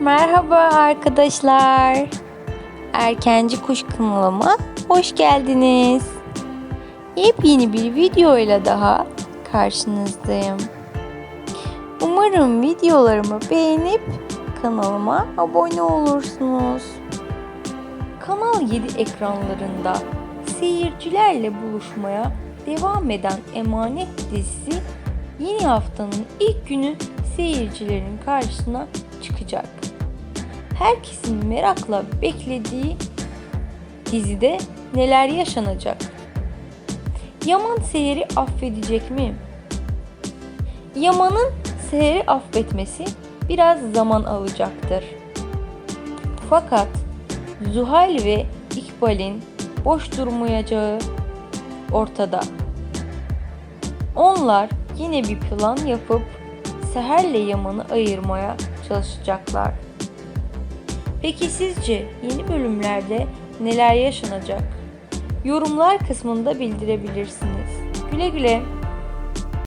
Merhaba arkadaşlar. Erkenci Kuş kanalıma hoş geldiniz. Yepyeni bir videoyla daha karşınızdayım. Umarım videolarımı beğenip kanalıma abone olursunuz. Kanal 7 ekranlarında seyircilerle buluşmaya devam eden Emanet dizisi yeni haftanın ilk günü seyircilerin karşısına çıkacak. Herkesin merakla beklediği dizide neler yaşanacak? Yaman Seher'i affedecek mi? Yaman'ın Seher'i affetmesi biraz zaman alacaktır. Fakat Zuhal ve İkbal'in boş durmayacağı ortada. Onlar yine bir plan yapıp Seher'le Yaman'ı ayırmaya çalışacaklar. Peki sizce yeni bölümlerde neler yaşanacak? Yorumlar kısmında bildirebilirsiniz. Güle güle.